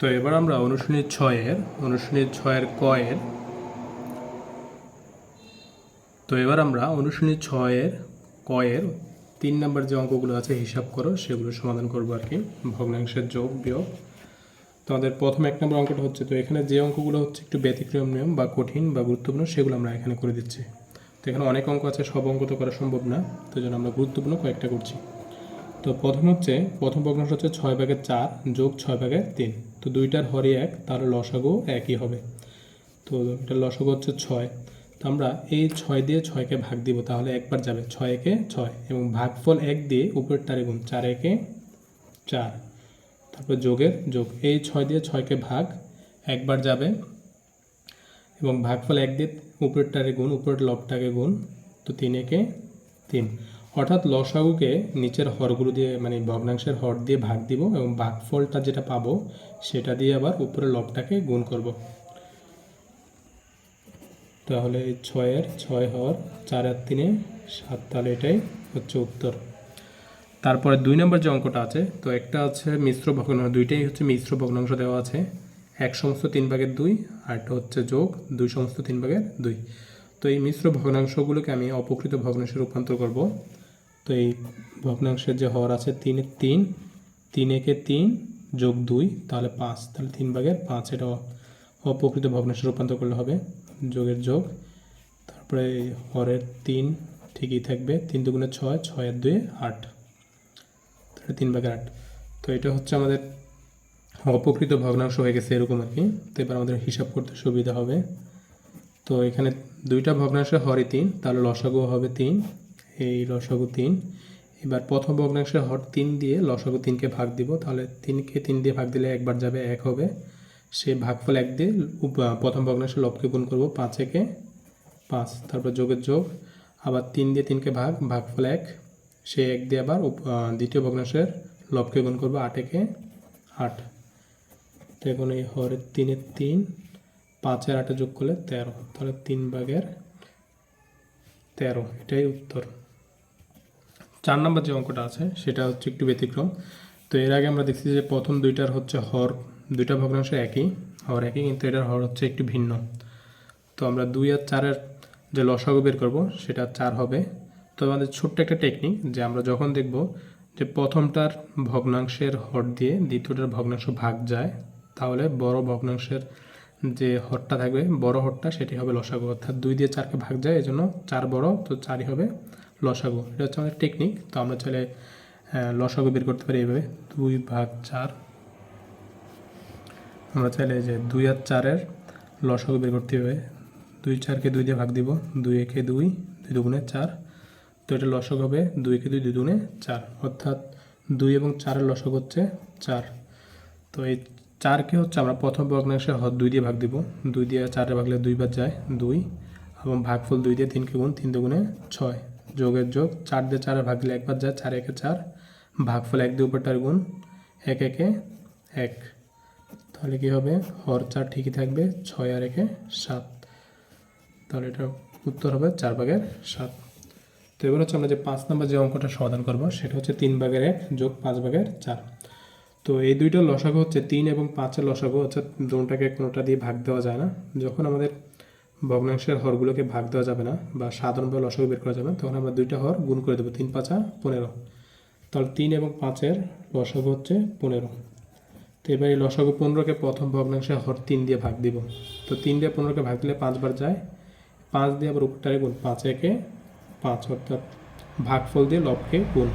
তো এবার আমরা অনুশীলনী ছয়ের অনুশীলনী ছয়ের কয়ের, তো এবার আমরা অনুশীলনী ছয়ের কয়ের তিন নম্বর যে অঙ্কগুলো আছে, হিসাব করো, সেগুলো সমাধান করব আর কি। ভগ্নাংশের যোগ, বিয়োগ। তো আমাদের প্রথম এক নম্বর অঙ্কটা হচ্ছে, তো এখানে যে অঙ্কগুলো হচ্ছে একটু ব্যতিক্রম নিয়ম বা কঠিন বা গুরুত্বপূর্ণ, সেগুলো আমরা এখানে করে দিচ্ছি। তো এখানে অনেক অঙ্ক আছে, সব অঙ্ক তো করা সম্ভব না, তো জন্য আমরা গুরুত্বপূর্ণ কয়েকটা করছি। তো প্রথম হচ্ছে, প্রথম ভগ্নাংশ হচ্ছে ছয় ভাগের চার যোগ ছয় ভাগের তিন। তো দুইটার হরই এক, তার লসাগু একই হবে। তো এটা লসাগু হচ্ছে ছয়। তো আমরা এই ছয় দিয়ে ছয়কে ভাগ দিব, তাহলে একবার যাবে। ছয় একে ছয় এবং ভাগফল এক দিয়ে উপরের টারে গুণ চার একে চার। তারপর যোগের যোগ। এই ছয় দিয়ে ছয়কে ভাগ, একবার যাবে এবং ভাগফল এক দিয়ে উপরের উপরেরটারে গুণ, উপরের লবটাকে গুণ, তো তিন একে তিন। অর্থাৎ লসাগুকে নিচের হরগুলো দিয়ে মানে ভগ্নাংশের হর দিয়ে ভাগ দিব এবং ভাগফলটা যেটা পাবো সেটা দিয়ে আবার উপরের লবটাকে গুণ করব। তাহলে ছয়ের ছয় হর চার আর তিনে, সাত তাহলে এটাই হচ্ছে উত্তর। তারপরে দুই নম্বর যে অঙ্কটা আছে, তো একটা আছে মিশ্র ভগ্নাংশ, দুইটাই হচ্ছে মিশ্র ভগ্নাংশ দেওয়া আছে। এক সমস্ত তিন ভাগের দুই আর একটা হচ্ছে যোগ, দুই সমস্ত তিন ভাগের দুই। তো এই মিশ্র ভগ্নাংশগুলোকে আমি অপকৃত ভগ্নাংশে রূপান্তর করব। তো এই ভগ্নাংশের যে হর আছে তিনের তিন তিন একে তিন যোগ দুই, তাহলে পাঁচ, তাহলে তিন ভাগের পাঁচ, এটা অপকৃত ভগ্নাংশে রূপান্তর করলে হবে যোগের যোগ। তারপরে হরের তিন ঠিকই থাকবে, তিন দুগুণে ছয় ছয়ের দুয়ে আট। তাহলে তিন ভাগের আট। তো এটা হচ্ছে আমাদের অপকৃত ভগ্নাংশ হয়ে গেছে এরকম আর কি। তো এবার আমাদের হিসাব করতে সুবিধা হবে। তো এখানে দুইটা ভগ্নাংশে হরে তিন, তাহলে লসাগু হবে তিন। এই লসাগু তিন। এবার প্রথম ভগ্নাংশে হর তিন দিয়ে লসাগু তিনকে ভাগ দিব। তাহলে তিনকে তিন দিয়ে ভাগ দিলে একবার যাবে এক হবে। সে ভাগফল এক দিয়ে প্রথম ভগ্নাংশে লবকে গুণ করব পাঁচ একে পাঁচ। তারপর যোগের যোগ। আবার তিন দিয়ে তিনকে ভাগ, ভাগফল এক। সে এক দিয়ে আবার দ্বিতীয় ভগ্নাংশের লবকে গুণ করব আট একে আট। তো এখন এই হরের তিনের তিন, পাঁচের আটে যোগ করলে তেরো। তাহলে তিন ভাগের তেরো, এটাই উত্তর। চার নম্বর যে অঙ্কটা আছে, সেটা হচ্ছে একটু ব্যতিক্রম। তো এর আগে আমরা দেখছি যে প্রথম দুইটার হচ্ছে হর, দুইটা ভগ্নাংশ একই। হর একই, কিন্তু এটার হর হচ্ছে একটু ভিন্ন। তো আমরা দুই আর চারের যে লসাগু বের করব, সেটা চার হবে। তো আমাদের ছোট্ট একটা টেকনিক যে আমরা যখন দেখব যে প্রথমটার ভগ্নাংশের হর দিয়ে দ্বিতীয়টার ভগ্নাংশ ভাগ যায়, তাহলে বড় ভগ্নাংশের যে হরটা থাকবে, বড় হরটা সেটি হবে লসাগু। অর্থাৎ দুই দিয়ে চারকে ভাগ যায় এই জন্য চার বড়, তো চারই হবে। লসাগু, এটা হচ্ছে আমাদের টেকনিক তো আমরা চাইলে লসাগু বের করতে পারি এইভাবে। দুই ভাগ চার। আমরা চাইলে যে দুই আর চারের লসাগু বের করতে হবে। দুই চারকে দুই দিয়ে ভাগ দিব। দুই একে দুই দুই দুগুণে চার। তো এটা লসক হবে দুই একে দুই দুই দুগুণে চার। অর্থাৎ দুই এবং চারের লসক হচ্ছে চার। তো এই চারকে হচ্ছে আমরা প্রথম ভগ্নাংশে দুই দিয়ে ভাগ দিব। দুই দিয়ে চারে ভাগলে দুই দুইবার যায় দুই এবং ভাগফল দুই দিয়ে তিনকে গুণ তিন দুগুণে ছয়। যোগের যোগ, চার দিয়ে চারে ভাগ দিলে একবার যায়, চার একে চার, ভাগফল এক দিয়ে উপরটার গুণ এক একে এক। তাহলে কী হবে? হর চার ঠিকই থাকবে, ছয় আর একে সাত। তাহলে এটা উত্তর হবে চার ভাগের সাত। তো এবার হচ্ছে আমরা যে পাঁচ নম্বর যে অঙ্কটা সমাধান করব, সেটা হচ্ছে তিন ভাগের এক যোগ পাঁচ ভাগের চার। তো এই দুইটা লসাগু হচ্ছে তিন এবং পাঁচের লসাগু হচ্ছে দুটাকে কোনোটা দিয়ে ভাগ দেওয়া যায় না। যখন আমাদের ভগ্নাংশের হরগুলোকে ভাগ দেওয়া যাবে না বা সাধারণভাবে লসাগু বের করা যাবে তখন আমরা দুইটা হর গুণ করে দেবো, তিন, পাঁচা পনেরো। তাহলে তিন এবং পাঁচের লসাগু হচ্ছে পনেরো। তো এবার এই লসাগু পনেরোকে প্রথম ভগ্নাংশে হর তিন দিয়ে ভাগ দিব। তো তিন দিয়ে পনেরোকে ভাগ দিলে পাঁচবার যায়। পাঁচ দিয়ে আবার উপরটারে গুণ, পাঁচ একে পাঁচ অর্থাৎ ভাগফল দিয়ে লবকে গুণ।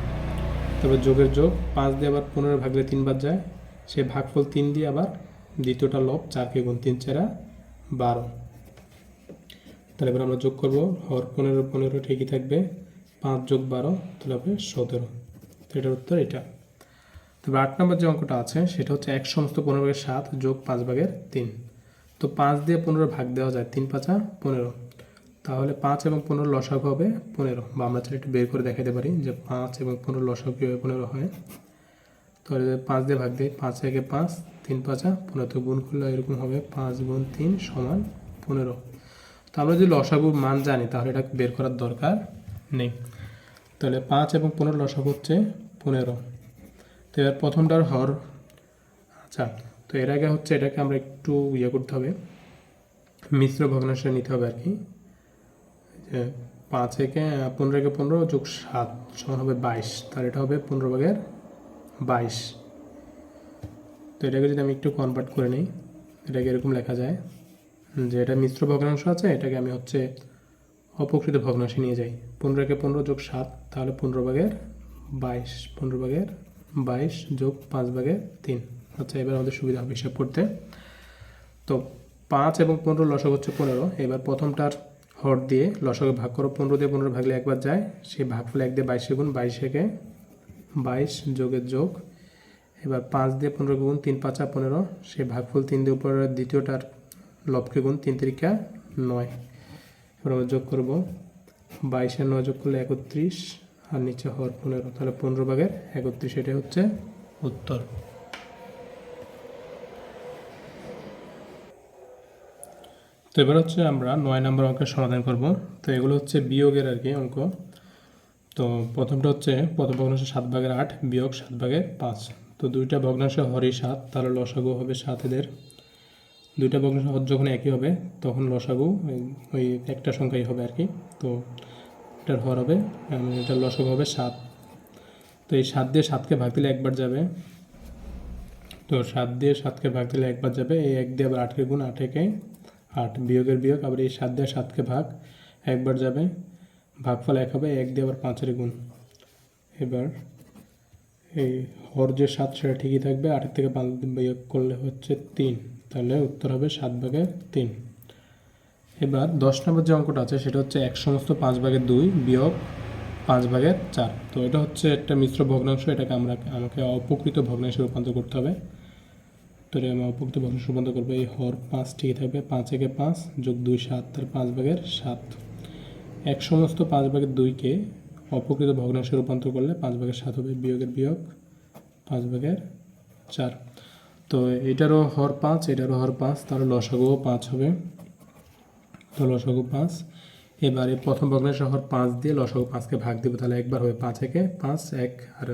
তারপর যোগের যোগ, পাঁচ দিয়ে আবার পনেরো ভাগলে তিনবার যায়। সে ভাগফল তিন দিয়ে আবার দ্বিতীয়টা লব চারকে গুণ, তিন, চেরা বারো। তাহলে এবার আমরা যোগ করব। হর পনেরো পনেরো ঠিকই থাকবে। পাঁচ যোগ বারো, তাহলে হবে সতেরো। তো এটার উত্তর এটা। তবে আট নম্বর যে অঙ্কটা আছে, সেটা হচ্ছে এক সমস্ত পনেরো ভাগের সাত যোগ পাঁচ ভাগের তিন। তো পাঁচ দিয়ে পনেরো ভাগ দেওয়া যায়, তিন পাঁচা পনেরো। তাহলে পাঁচ এবং পনেরো লসাগু হবে পনেরো। বা আমরা চাইলে একটু বের করে দেখাতে পারি যে পাঁচ এবং পনেরো লসাগু কীভাবে পনেরো হয়। তাহলে পাঁচ দিয়ে ভাগ দিই, পাঁচ একে পাঁচ, তিন পাঁচা পনেরো। তো গুণ করলে এরকম হবে পাঁচ গুণ তিন সমান পনেরো। তো আমরা যদি লসাগু মান জানি, তাহলে এটা বের করার দরকার নেই। তাহলে পাঁচ এবং পনেরো লসাগু হচ্ছে পনেরো। তো এবার প্রথমটার হর আচ্ছা তো এর আগে হচ্ছে এটাকে আমরা একটু ইয়ে করতে হবে, মিশ্র ভগ্নাংশে নিতে হবে আর কি। যে পাঁচ একে, পনেরো একে পনেরো যোগ সাত সমান হবে বাইশ, তাহলে এটা হবে পনেরো ভাগের বাইশ। তো এটাকে যদি আমি একটু কনভার্ট করে নিই, এটাকে এরকম লেখা যায়। যে এটা মিশ্র ভগ্নাংশ আছে, এটাকে আমি হচ্ছে অপকৃত ভগ্নাংশে নিয়ে যাই। পনেরো একে পনেরো যোগ সাত, তাহলে পনেরো ভাগের বাইশ, পনেরো ভাগের বাইশ যোগ পাঁচ ভাগের তিন। আচ্ছা এবার আমাদের সুবিধা হবে হিসাব করতে। তো পাঁচ এবং পনেরো লসক হচ্ছে পনেরো। এবার প্রথমটার হর দিয়ে লসকে ভাগ করো। পনেরো দিয়ে পনেরো ভাগলে একবার যায়, সেই ভাগফল এক দিয়ে বাইশে গুণ বাইশেকে বাইশ যোগের যোগ। এবার পাঁচ দিয়ে পনেরো গুণ তিন, পাঁচা পনেরো, সেই ভাগফল তিন দিয়ে উপরে দ্বিতীয়টার লবকে গুণ তিন তিরিকা নয়। এবার আমরা যোগ করব। বাইশের নয় যোগ করলে একত্রিশ, আর নিচে হর পনেরো, তাহলে পনেরো ভাগের একত্রিশ, এটাই হচ্ছে উত্তর। তো এবার হচ্ছে আমরা নয় নম্বর অঙ্কের সমাধান করব। তো এগুলো হচ্ছে বিয়োগের আর কি অঙ্ক। তো প্রথমটা হচ্ছে প্রথম ভগ্নাংশ সাত ভাগের আট, বিয়োগ সাত ভাগের পাঁচ। তো দুইটা ভগ্নাংশ হরি সাত, তাহলে লসাগু হবে সাত এদের। দুইটা ভগ্নাংশ যখন একই হবে, তখন লসাগু, ওই- একটা সংখ্যাই হবে আর কি। তো এটার হর হবে এটার লসাগু হবে সাত। তো এই সাত দিয়ে সাতকে ভাগ দিলে একবার যাবে। তো সাত দিয়ে সাতকে ভাগ দিলে একবার যাবে, এই এক দিয়ে আবার আটকে গুণ আট একে আট বিয়োগের বিয়োগ, আবার এই সাত দিয়ে সাতকে ভাগ একবার যাবে। ভাগফল এক হবে, এক দিয়ে আবার পাঁচের গুণ। এবার এই হর যে সাত, সেটা ঠিকই থাকবে, আটের থেকে পাঁচ বিয়োগ করলে হচ্ছে তিন। তাহলে উত্তর হবে সাত ভাগের তিন। এবার দশ নম্বর যে অঙ্কটা আছে, সেটা হচ্ছে এক সমস্ত পাঁচ ভাগের দুই বিয়োগ পাঁচ ভাগের চার। তো এটা হচ্ছে একটা মিশ্র ভগ্নাংশ, এটাকে আমরা আমাকে অপকৃত ভগ্নাংশে রূপান্তর করতে হবে। তো এটা আমি অপকৃত ভগ্নাংশে রূপান্তর করব, এই হর পাঁচ ঠিকই থাকবে, পাঁচ একে পাঁচ যোগ দুই সাত তার পাঁচ ভাগের সাত। এক সমস্ত পাঁচ ভাগের দুইকে অপকৃত ভগ্নাংশে রূপান্তর করলে পাঁচ ভাগের সাত হবে, বিয়োগের বিয়োগ পাঁচ ভাগের চার। তো এটারও হর পাঁচ, এটারও হর পাঁচ, তাহলে লসাগুও পাঁচ হবে। তো লসাগু পাঁচ। এবারে প্রথম ভগ্নাংশ হর পাঁচ দিয়ে লসাগু পাঁচকে ভাগ দেবো, তাহলে একবার হবে পাঁচ একে পাঁচ, এক, আর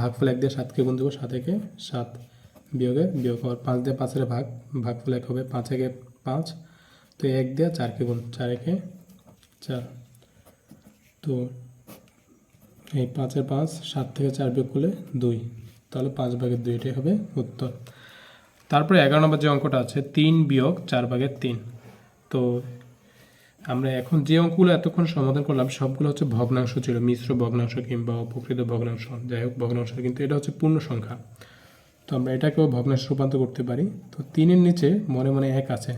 ভাগফল এক দিয়ে সাতকে গুণ দেবো, সাত একে সাত বিয়োগে, বিয়োগ হওয়ার পাঁচ দিয়ে পাঁচের ভাগ, ভাগফল এক হবে পাঁচ একে পাঁচ, তো এক দিয়ে চারকে গুণ, চার একে চার। তো এই পাঁচের পাঁচ, সাত থেকে চার বিয়োগ করলে দুই, তাহলে পাঁচ ভাগের দুই এটাই হবে উত্তর। তারপরে এগারো নম্বর যে অঙ্কটা আছে, তিন বিয়োগ চার ভাগের তিন। তো আমরা এখন যে অঙ্কগুলো এতক্ষণ সমাধান করলাম, সবগুলো হচ্ছে ভগ্নাংশ ছিল, মিশ্র ভগ্নাংশ কিংবা অপকৃত ভগ্নাংশ। যাই হোক, ভগ্নাংশ কিন্তু এটা হচ্ছে পূর্ণ সংখ্যা। তো আমরা এটাকেও ভগ্নাংশ রূপান্তর করতে পারি। তো তিনের নিচে মনে মনে এক আছে।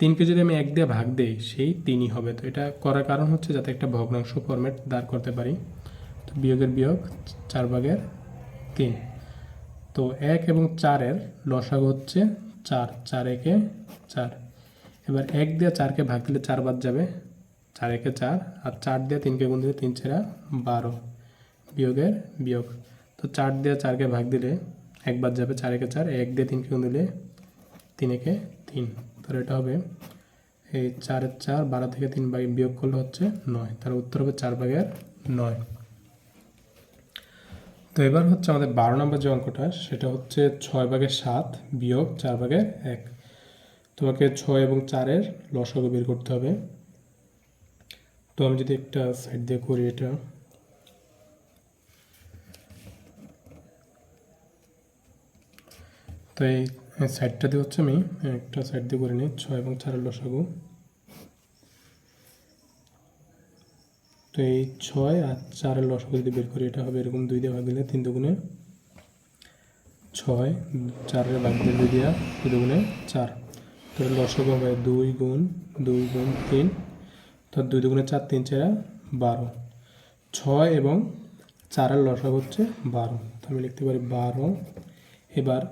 তিনকে যদি আমি এক দিয়ে ভাগ দেই, সেই তিনই হবে। তো এটা করার কারণ হচ্ছে যাতে একটা ভগ্নাংশ ফরম্যাট দাঁড় করতে পারি। তো বিয়োগের বিয়োগ চার ভাগের তিন। তো এক এবং চারের লসাগু হচ্ছে চার চার একে চার। এবার এক দিয়ে চারকে ভাগ দিলে চার বাদ যাবে। চার একে চার আর চার দিয়ে তিনকে গুণ দিলে তিন ছেড়া বারো বিয়োগের বিয়োগ। তো চার দিয়ে চারকে ভাগ দিলে এক বাদ যাবে চার একে চার, এক দিয়ে তিনকে গুণ দিলে তিন একে তিন। তাহলে এটা হবে এই চারের চার বারো থেকে তিন ভাগ বিয়োগ করলে হচ্ছে নয়। তার উত্তর হবে চার ভাগের নয়। তো এবার হচ্ছে আমাদের বারো নম্বর যে অঙ্কটা, সেটা হচ্ছে ছয় ভাগের সাত বিয়োগ চার ভাগের এক। তোমাকে ছয় এবং চারের লসাগু বের করতে হবে। তো আমি যদি একটা সাইড দিয়ে করি এটা। তো এই সাইডটা দিয়ে হচ্ছে আমি একটা সাইড দিয়ে করে নিই, ছয় এবং চারের লসাগু তো এই ছয় আর চারের লসাগু যদি বের করি, এটা হবে এরকম দুই দিয়ে ভাগ দিলে তিন দুগুণে ছয়, চারের ভাগ দিলে দুই দিয়া দুই দুগুণে চার। তো লসাগু হবে দুই গুণ দুই গুণ তিন। তো দুই দুগুণে চার, তিন চারা বারো। ছয় এবং চারের লসাগু হচ্ছে বারো। তো আমি লিখতে পারি বারো। এবার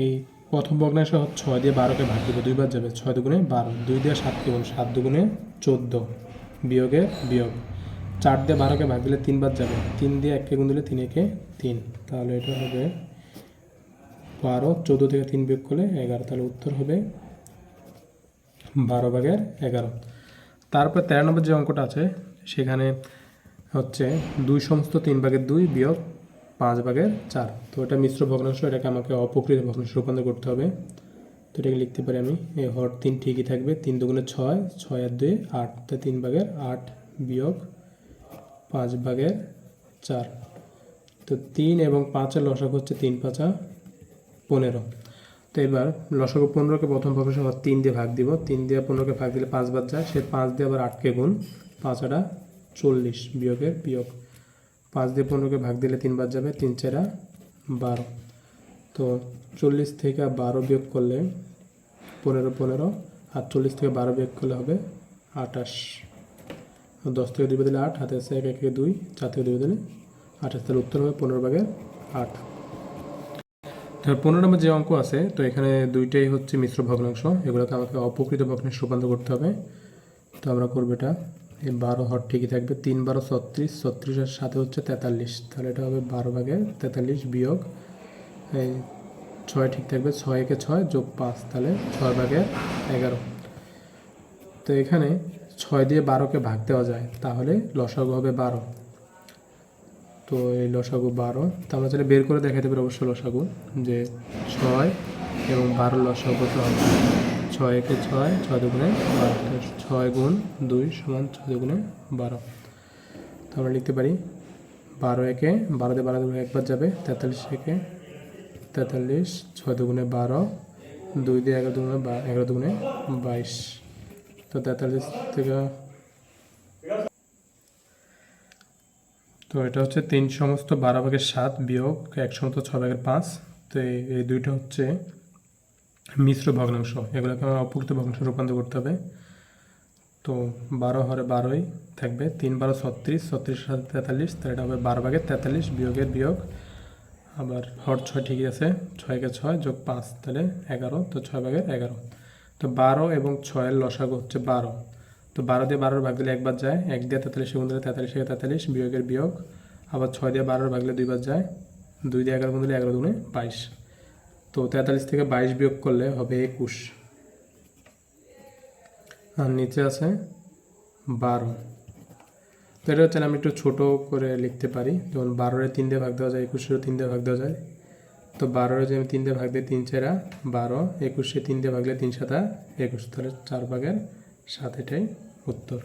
এই প্রথম ভগ্নাংশ ছয় দিয়ে বারোকে ভাগ দেবো, দুইবার যাবে। ছয় দুগুণে বারো, দুই দিয়ে সাতকে গুণ সাত দুগুণে চোদ্দ বিয়োগে বিয়োগ। চার দিয়ে বারোকে ভাগ দিলে তিনবার যাবে। তিন দিয়ে এককে গুণ দিলে তিন, একে তিন। তাহলে এটা হবে বারো। চোদ্দ থেকে তিন বিয়োগ করলে এগারো। তাহলে উত্তর হবে বারো ভাগের এগারো। তারপর তেরো নম্বর যে অঙ্কটা আছে, সেখানে হচ্ছে দুই সমস্ত তিন ভাগের দুই বিয়োগ পাঁচ ভাগের চার। তো এটা মিশ্র ভগ্নাংশ, এটাকে আমাকে অপ্রকৃত ভগ্নাংশ রূপান্তর করতে হবে। তো এটাকে লিখতে পারি আমি এই হর তিন ঠিকই থাকবে। তিন দুগুণে ছয় ছয় আর দুই, আট। তো তিন ভাগের আট বিয়োগ পাঁচ ভাগের চার। তো তিন এবং পাঁচের লসাগু হচ্ছে তিন পাঁচা পনেরো। তো এবার লসাগু পনেরোকে প্রথম ভগ্নাংশ হওয়ার তিন দিয়ে ভাগ দিব। তিন দিয়ে পনেরোকে ভাগ দিলে পাঁচ বার যায়। সে পাঁচ দিয়ে আবার আটকে গুণ পাঁচ আটা চল্লিশ বিয়োগের বিয়োগ। পাঁচ দিয়ে পনেরোকে ভাগ দিলে তিন বার যাবে, তিন চারা বারো। তো চল্লিশ থেকে বারো বিয়োগ করলে পনেরো পনেরো। আর চল্লিশ থেকে বারো বিয়োগ করলে হবে আটাশ। দশ থেকে দুই দিলে আট, হাতে আছে এক, একে দুই, চার থেকে দুই দিলে আঠাশ তাহলে উত্তর হবে পনেরো ভাগের আট। তারপর পনেরো নম্বর যে অঙ্ক আছে, তো এখানে দুইটাই হচ্ছে মিশ্র ভগ্নাংশ। এগুলোকে আমাকে অপকৃত ভগ্নাংশ রূপান্তর করতে হবে। তো আমরা করব এটা। এই বারো হর ঠিকই থাকবে। তিন বারো ছত্রিশ ছত্রিশের সাথে হচ্ছে তেতাল্লিশ। তাহলে এটা হবে বারো ভাগের তেতাল্লিশ বিয়োগ, এই ছয় ঠিক থাকবে। ছয় একে ছয় যোগ পাঁচ, তাহলে ছয় ভাগের এগারো। তো এখানে ছয় দিয়ে বারোকে ভাগ দেওয়া যায়, তাহলে লসাগু হবে বারো। তো এই লসাগু বারো, তো আমরা চাইলে বের করে দেখাতে পারি অবশ্য লসাগু, যে ছয় এবং বারো লসাগু কত হবে? ছয় একে ছয় ছয় দুগুণে বারো, তো ছয় গুণ দুই সমান ছয় দুগুণে বারো। তো আমরা লিখতে পারি বারো একে, বারো দিয়ে বারো দুগুণে একবার যাবে, তেতাল্লিশ একে তেতাল্লিশ, ছয় দুগুণে বারো, দুই দিয়ে এগারো দুগুণে বা, এগারো দুগুণে বাইশ। তো তেতাল্লিশ থেকে তো এটা হচ্ছে তিন সমস্ত বারো ভাগের সাত বিয়োগ এক সমস্ত ছয় ভাগের পাঁচ। তো এই- দুইটা হচ্ছে মিশ্র ভগ্নাংশ। এগুলোকে আমার অপুক্ত ভগ্নাংশ রূপান্তর করতে হবে। তো বারো হরে বারোই থাকবে, তিন বারো ছত্রিশ ছত্রিশ সাথে তেতাল্লিশ, তাহলে এটা হবে বারো ভাগের তেতাল্লিশ বিয়োগের বিয়োগ। আবার হর ছয় ঠিকই আছে, ছয়কে ছয় যোগ পাঁচ, তাহলে এগারো, তো ছয় ভাগের এগারো। তো বারো এবং ছয়ের লসাগু হচ্ছে বারো। তো বারো দিয়ে বারোর ভাগ দিলে একবার যায়, এক দিয়ে তেতাল্লিশ গুণ দিলে তেতাল্লিশ থেকে তেতাল্লিশ বিয়োগের বিয়োগ। আবার ছয় দিয়ে বারোর ভাগ দিলে দুইবার যায়, দুই দিয়ে এগারো গুণ দিলে এগারো দুগুণে বাইশ। তো তেতাল্লিশ থেকে বাইশ বিয়োগ করলে হবে একুশ। আর নিচে আছে বারো। তো এটা হচ্ছে আমি একটু ছোটো করে লিখতে পারি। যেমন বারোরে তিন দিয়ে ভাগ দেওয়া যায়, একুশেরও তিন দিয়ে ভাগ দেওয়া যায়। তো বারোরে যে আমি তিনটে ভাগ দিই তিন চেরা বারো, একুশে তিনটে ভাগলে তিন সাতা, একুশ, তাহলে চার ভাগের সাত এটাই উত্তর।